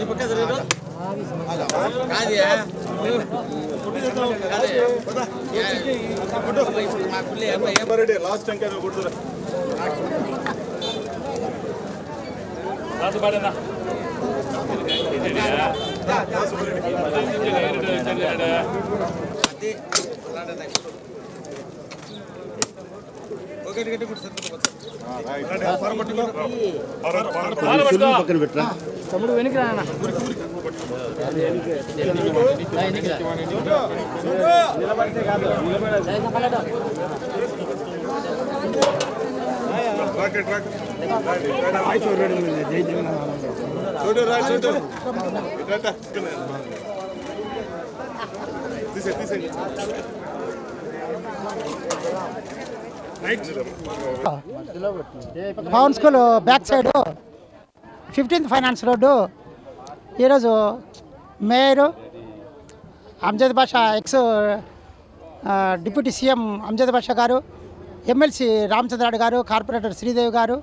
ఈ పక్క last time కదా కొడుతురా పక్కన పెట్టరా రాకెట్ రాకెట్ చూడు రా చూడు తీసే తీసే Pawan school back side fifteenth finance road ఈరోజు mayor Amzad Basha ex deputy CM Amzad Basha గారు ఎమ్మెల్సీ రామచంద్రాడు గారు కార్పొరేటర్ శ్రీదేవి గారు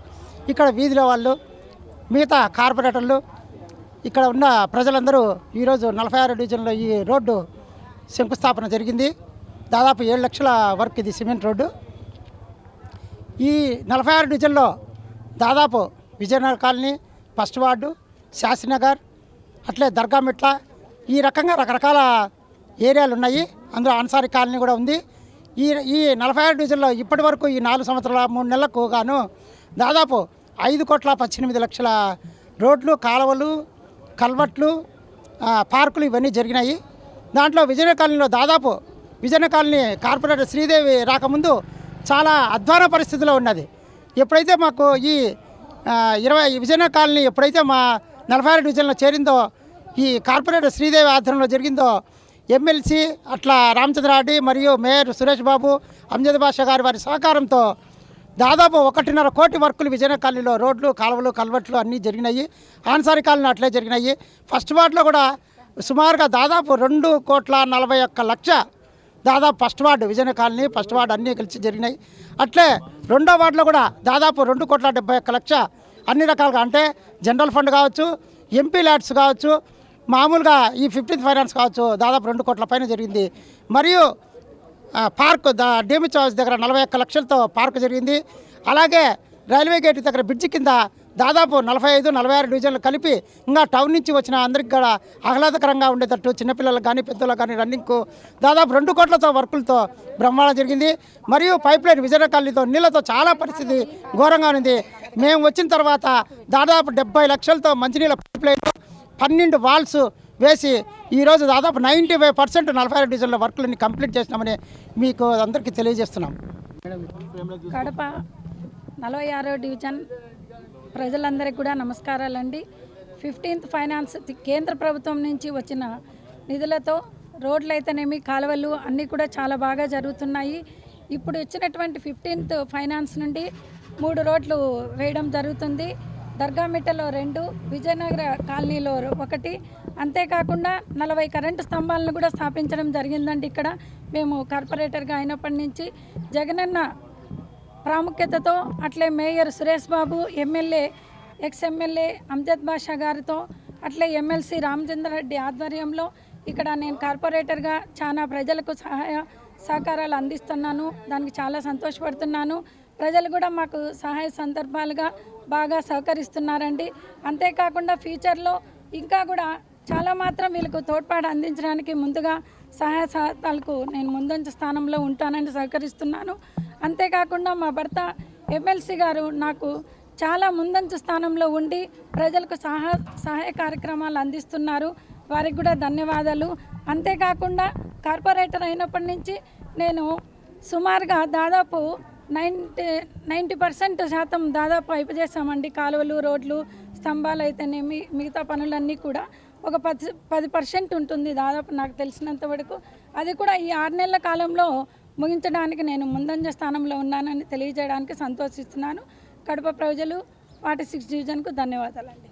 ఇక్కడ వీధిలో వాళ్ళు మిగతా కార్పొరేటర్లు ఇక్కడ ఉన్న ప్రజలందరూ ఈరోజు నలభై ఆరు డివిజన్లో ఈ రోడ్డు శంకుస్థాపన జరిగింది. దాదాపు ఏడు లక్షల వర్క్ ఇది సిమెంట్ రోడ్డు. ఈ నలభై ఆరు డివిజన్లో దాదాపు Vijayanagar colony first ward Shastrinagar అట్లే దర్గా మిట్ల ఈ రకంగా రకరకాల ఏరియాలు ఉన్నాయి అందులో అన్సారీ కాలనీ కూడా ఉంది. ఈ ఈ నలభై ఆరు డివిజన్లో ఇప్పటి వరకు ఈ నాలుగు సంవత్సరాల మూడు నెలలకు గాను దాదాపు ఐదు కోట్ల పద్దెనిమిది లక్షల రోడ్లు కాలువలు కల్వట్లు పార్కులు ఇవన్నీ జరిగినాయి. దాంట్లో విజయనగర కాలనీలో దాదాపు విజయనగర కాలనీ కార్పొరేటర్ శ్రీదేవి రాకముందు చాలా అధ్వాన పరిస్థితిలో ఉన్నది. ఎప్పుడైతే మాకు ఈ ఇరవై ఈ విజయనగర కాలనీ ఎప్పుడైతే మా నలభై ఆరు డివిజన్లో చేరిందో ఈ కార్పొరేటర్ శ్రీదేవి ఆధ్వర్యంలో జరిగిందో ఎమ్మెల్సీ అట్లా రామచంద్రారెడ్డి మరియు మేయర్ సురేష్ బాబు అంజద్ బాషా గారి వారి సహకారంతో దాదాపు ఒకటిన్నర కోటి వర్కులు విజయనగర కాలనీలో రోడ్లు కాలువలు కల్వట్లు అన్నీ జరిగినాయి. ఆన్సారి కాలనీ అట్లే జరిగినాయి. ఫస్ట్ వార్డులో కూడా సుమారుగా దాదాపు రెండు కోట్ల నలభై ఒక్క లక్ష దాదాపు first ward Vijayanagara colony first ward అన్నీ కలిసి జరిగినాయి. అట్లే రెండో వార్డులో కూడా దాదాపు రెండు కోట్ల డెబ్బై ఒక్క లక్ష అన్ని రకాలుగా అంటే జనరల్ ఫండ్ కావచ్చు ఎంపీ ల్యాడ్స్ కావచ్చు మామూలుగా ఈ ఫిఫ్టీన్త్ ఫైనాన్స్ కావచ్చు దాదాపు రెండు కోట్ల పైన జరిగింది. మరియు పార్క్ ద డేమిచ్ హౌస్ దగ్గర నలభై ఒక్క లక్షలతో పార్క్ జరిగింది. అలాగే రైల్వే గేట్ దగ్గర బ్రిడ్జి కింద దాదాపు నలభై ఐదు నలభై ఆరు డివిజన్లు కలిపి ఇంకా టౌన్ నుంచి వచ్చిన అందరికి కూడా ఆహ్లాదకరంగా ఉండేటట్టు చిన్నపిల్లలకు కానీ పెద్దలకు కానీ రన్నింగ్కు దాదాపు రెండు కోట్లతో వర్కులతో బ్రహ్మాండం జరిగింది. మరియు పైప్ లైన్ విజయనగర నీళ్ళతో నీళ్ళతో చాలా పరిస్థితి ఘోరంగా ఉంది. మేము వచ్చిన తర్వాత దాదాపు డెబ్బై లక్షలతో మంచినీళ్ళ పైప్ లైన్ పన్నెండు వాల్స్ వేసి ఈరోజు దాదాపు నైంటీ ఫైవ్ పర్సెంట్ నలభై ఆరు డివిజన్ల వర్క్లని కంప్లీట్ చేసినామని మీకు అందరికీ తెలియజేస్తున్నాం. కడప నలభై ఆరో డివిజన్ ప్రజలందరికీ కూడా నమస్కారాలండి. ఫిఫ్టీన్త్ ఫైనాన్స్ కేంద్ర ప్రభుత్వం నుంచి వచ్చిన నిధులతో రోడ్లు అయితేనేమి కాలువలు అన్నీ కూడా చాలా బాగా జరుగుతున్నాయి. ఇప్పుడు ఇచ్చినటువంటి ఫిఫ్టీన్త్ ఫైనాన్స్ నుండి మూడు రోడ్లు వేయడం జరుగుతుంది. దర్గామిట్టలో రెండు విజయనగర కాలనీలో ఒకటి. అంతేకాకుండా నలభై కరెంటు స్తంభాలను కూడా స్థాపించడం జరిగిందండి ఇక్కడ. మేము కార్పొరేటర్గా అయినప్పటి నుంచి. జగనన్న ప్రాముఖ్యతతో అట్లే mayor Suresh Babu MLA ex MLA Amzad Basha గారితో అట్లే ఎమ్మెల్సీ రామచంద్రరెడ్డి ఆధ్వర్యంలో ఇక్కడ నేను కార్పొరేటర్గా చాలా ప్రజలకు సహాయ సహకారాలు అందిస్తున్నాను. దానికి చాలా సంతోషపడుతున్నాను. ప్రజలు కూడా మాకు సహాయ సందర్భాలుగా బాగా సహకరిస్తున్నారండి. అంతేకాకుండా ఫ్యూచర్లో ఇంకా కూడా చాలా మాత్రం వీళ్ళకు తోడ్పాటు అందించడానికి ముందుగా సహాయ సహకారాలకు నేను ముందంజ స్థానంలో ఉంటానని సహకరిస్తున్నాను. అంతేకాకుండా మా భర్త ఎమ్మెల్సీ గారు నాకు చాలా ముందంచు స్థానంలో ఉండి ప్రజలకు సహా సహాయ కార్యక్రమాలు అందిస్తున్నారు. వారికి కూడా ధన్యవాదాలు. అంతేకాకుండా కార్పొరేటర్ అయినప్పటి నుంచి నేను సుమారుగా దాదాపు నైంటీ నైంటీ పర్సెంట్ శాతం దాదాపు అయిపోజేసామండి కాలువలు రోడ్లు స్తంభాలు అయితేనేమి మిగతా పనులన్నీ కూడా ఒక పది పది పర్సెంట్ ఉంటుంది దాదాపు నాకు తెలిసినంత వరకు. అది కూడా ఈ ఆరు నెలల కాలంలో ముగించడానికి నేను ముందంజ స్థానంలో ఉన్నానని తెలియజేయడానికి సంతోషిస్తున్నాను. కడప ప్రజలు ఫార్టీ సిక్స్ డివిజన్కు ధన్యవాదాలండి.